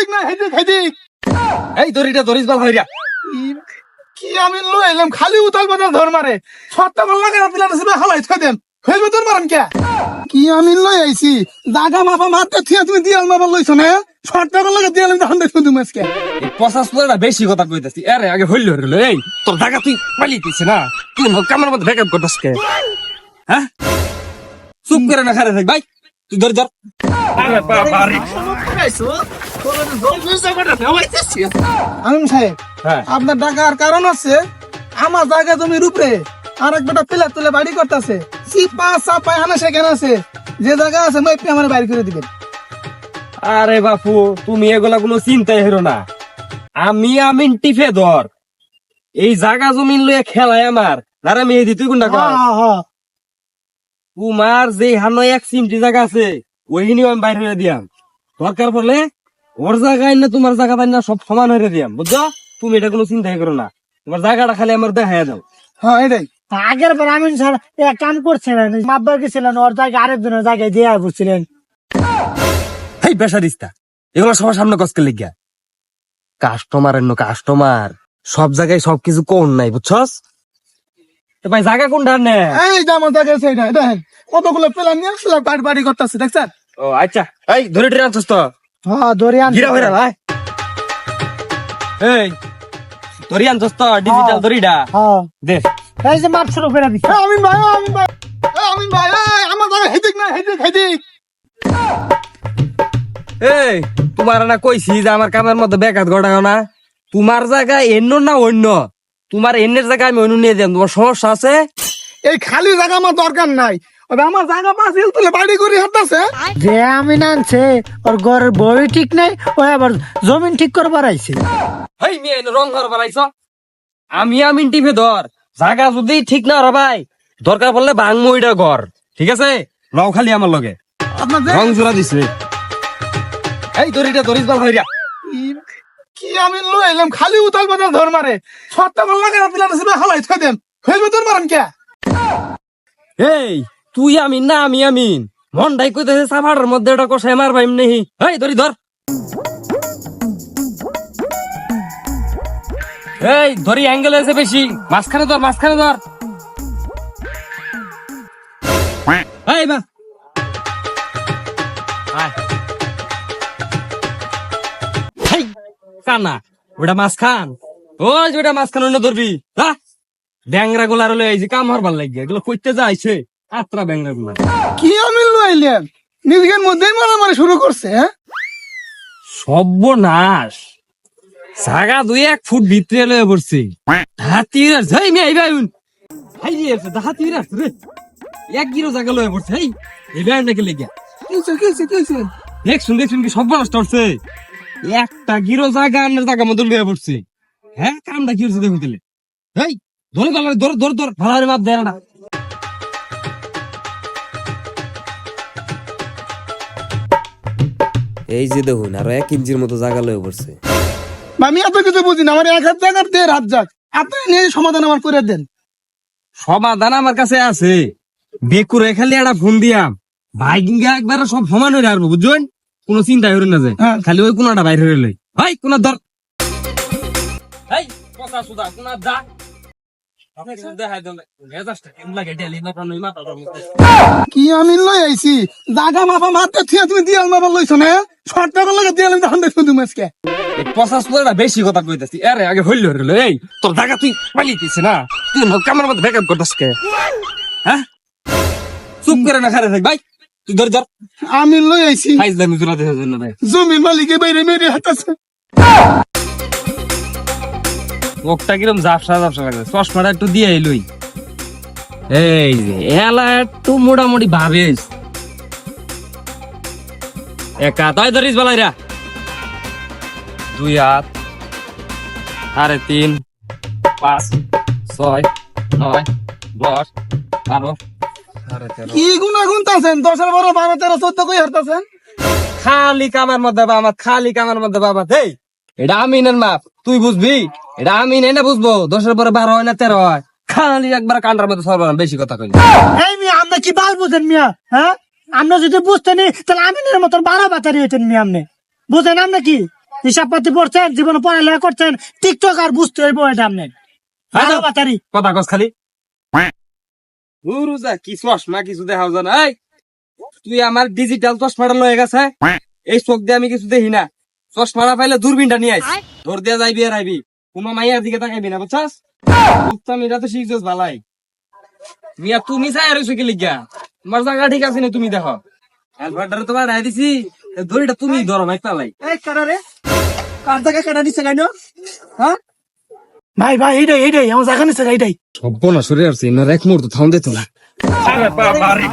হেদিক না হেদিক হেদিক এই দড়িটা দড়িস বাল হইরা কি আমি লই এলাম খালি উতাল বাজার ধর মারে। সত্তা বল লাগে লাগা সিবা হালাই থই দেন। হইবে তোর মারাম কে? কি আমি লই আইছি? জাগা মাপা মারতে থিয়া তুমি দিয়াল মাপা লইছ না? সত্তা বল লাগে দিয়াল আমি দেখুন দেখুন তুমি আজকে। এই পচাস পুরোটা বেশি কথা কইতাছি। আরে আগে হইল হইল এই তোর টাকা তুই পালিয়েছিস না? তুই কামের মধ্যে ব্যাকআপ করতাস কে? হ্যাঁ? চুপ করে না খারে থাক। ভাই তুই ধর ধর। আরে বাবা রে। আলম সাহেব হ্যাঁ। আপনার ডাকার কারণ আছে আমার জায়গা জমির উপরে আর এক বেটা পিলার তুলে বাড়ি করতেছে। হানা সেখানে আছে। যে জায়গা আছে মাইপে আমার করে দিবেন। আরে বাপু তুমি এগুলা কোনো চিন্তাই হেরো না। আমি আমিন টিফে ধর। এই জাগা জমিন লইয়া খেলায় আমার। দাঁড়া মেহেদি তুই কোনটা কর। হ্যাঁ, হ্যাঁ। তোমার যে হানো এক সিমটি জায়গা আছে ওইখানেও আমি বাইরে দিয়াম। দরকার পড়লে ওর জায়গায় না তোমার জায়গা না সব সমান হয়ে দিয়াম বুঝছ? তুমি এটা কোনো চিন্তাই করো না। তোমার জায়গাটা খালি আমার দেখাই দাও। হ্যাঁ এটাই। আগের বার আমি স্যার এক কাম করছিলেন মাব্বা গেছিলেন ওর জায়গায় আরেকজনের জায়গায় দিয়ে বসছিলেন দিস্তা এগুলো সবার সামনে লেগিয়া। কাস্টমার কাস্টমার সব জায়গায় সবকিছু কোন নাই বুঝছস? ভাই জায়গা কোনটা নে? এই যে আমার জায়গা আছে দেখেন কতগুলো প্ল্যান নিয়ে বাড়ি বাড়ি করতেছে দেখছেন? ও আচ্ছা এই ধরে টরে আনছস তো। হ্যাঁ দরিয়ান গিরা হইরা ভাই। এই ধরি আনছস তো ডিজিটাল দড়িটা। হ্যাঁ দে। এই যে শুরু করে ভাই ভাই। ভাই এই, আমার হেদিক না হেদিক হেদিক। এই তোমার না কইছি যে আমার কামের মধ্যে বেকাত ঘটাও না। তোমার জায়গা এন্ন না অন্য? তোমার এন্নের জায়গা আমি অন্য নিয়ে দিলাম তোমার সমস্যা আছে? এই খালি জায়গা আমার দরকার নাই। আমার জায়গা পাঁচ হিল তুলে বাড়ি করে হাঁটতেছে? যে আমি আনছে ওর ঘরের বই ঠিক নাই ও আবার জমিন ঠিক করবার আইছে হেই মেয়ে এনে রং ঘর বানাইছ? আমি আমি টিপে ধর। জায়গা যদি ঠিক না রে ভাই দরকার পড়লে ভাঙমু ওইটা ঘর ঠিক আছে? লও খালি আমার লগে। রং জোড়া দিছে। এই দড়িটা দড়িস বাল হইরা কি- কি আমি লই এলাম খালি উতাল বাজার ধর মারে। সত্তা বল লাগে রাত লাগা সিবা হালাই থই দেন। হইবে তোর মারাম কে? এই তুই আমিন না আমি আমিন। মনটাই কইতেছে সাভারের মধ্যে ওটা কষাই মার ভাই নেহি। এই ধরি ধর। এই ধরি অ্যাঙ্গেল আছে বেশি। মাঝখানে ধর মাঝখানে ধর। এই। হেই, কানা ওটা মাঝখান। ওই যে ওটা মাঝখান ধরবি। যা। ব্যাংরা গুলা রলে এই যে কাম হরবার লাগিয়ে এগুলো কইতে যাইছে। আত্রা ব্যাংরা গুলা। কি এলাম নিজের মধ্যেই মারামারি শুরু করছে হ্যাঁ? সর্বনাশ। সাগা দুই এক ফুট ভিতরে লয়ে পড়ছে। হাতির যাই মে আইবা আইন। হাই রে আছে হাতির আছে রে। এক গিরো জায়গা লয়ে পড়ছে হেই। এই ব্যান্ড নাকি লেগে। কিছে কিছে কিছে দেখ শুন দেখ শুন কি সব নষ্ট হচ্ছে একটা গিরো জায়গা জায়গা মতো লয়ে পড়ছে। হ্যাঁ কামটা কি হচ্ছে দেখুন দিলে হেই ধরে ধরে ধর ধর। মাপ দেয় না। এই যে দেখুন আরও এক ইঞ্চির মতো জায়গা লয়ে পড়ছে। আমি এত কিছু বুঝি না আমার এক হাত জায়গার দেড় হাত যাক আপনি নিয়ে সমাধান আমার করে দেন। সমাধান আমার কাছে আছে। বেকুরে খালি একটা ফোন দিয়াম। ভাই কিংবা একবার সব সমান হয়ে আসব বুঝছেন? কোনো চিন্তা হইল না যে। হ্যাঁ। খালি ওই কোনটা বাইরে হইলে ভাই কোন ধর। এই কথা সুদা কোন দা কি আমি লই আইছি? জাগা মাপা মারতে থিয়া তুমি দিয়াল মাপা লইছ না? লাগে আমি দেখুন তুমি আজকে পচাশ বেশি কথা কইতাছি। আরে আগে হইল হইল এই তোর জায়গা তুই পালিয়েছিস না? তুই কামের মধ্যে ব্যাকআপ করতাস কে? হ্যাঁ? চুপ করে না খারে থাক ভাই। তুই ধর ধর। আমি লই আইছি। খাইস দামি দেখার জন্য ভাই। জমির মালিকে বাইরে মেরে হাতাছে মুখটা কিরম জাপসা জাপসা লাগে চশমাটা একটু দিয়ে এলুই এই যে এলা একটু মোটামুটি ভাবিস একা তাই ধরিস বেলাইরা দুই হাত সাড়ে তিন পাঁচ ছয় নয় দশ বারো কি গুণা গুনতাছেন দশের বারো বারো তেরো চোদ্দ কই হারতাছেন খালি কামের মধ্যে বাবা খালি কামের মধ্যে বাবা দেই এটা আমিনের মাপ তুই বুঝবি? এটা আমিন এনে বুঝব দশের পরে বারো হয় না তেরো হয়। খালি একবার কান্ডার মধ্যে সর্বনাম বেশি কথা কই এই মিয়া আপনি কি বাল বুঝেন মিয়া হ্যাঁ আমরা যদি বুঝতেনি তাহলে আমিনের মতন বারো বাচারি হইতেন মিয়া আপনি। বুঝেন আপনি কি? হিসাব পাতি পড়ছেন জীবনে পড়ালেখা করছেন টিকটক আর বুঝতে হইব এটা আপনি। ভালো বাতারি। কথা কস খালি। গুরুজা কি চশমা কিছু দেখাও জানা এই তুই আমার ডিজিটাল চশমাটা লয়ে গেছে এই চোখ দিয়ে আমি কিছু দেখি না। চশমাটা পাইলে দূরবীনটা নিয়ে আইস। ধর দিয়া যাইবি আর আইবি। কোনো মাইয়ার দিকে তাকাইবি না বুঝছাস? বুঝতাম এটা তো শিখছিস ভালাই। মিয়া তুমি চাই আর কি লিখা তোমার জায়গা ঠিক আছে না তুমি দেখো। হেলমেটটা তোমার বাড়াই দিছি দড়িটা তুমি ধরো মাইক পালাই এই কারা রে? কার জায়গা কাটা নিছে গাইনো? হ্যাঁ? ভাই ভাই এইটাই এইটাই আমার জায়গা নিছে এইটাই। সব্য না সরে আসছে ইনার এক মুহূর্ত থাউন দিত না। আরে বাবা রে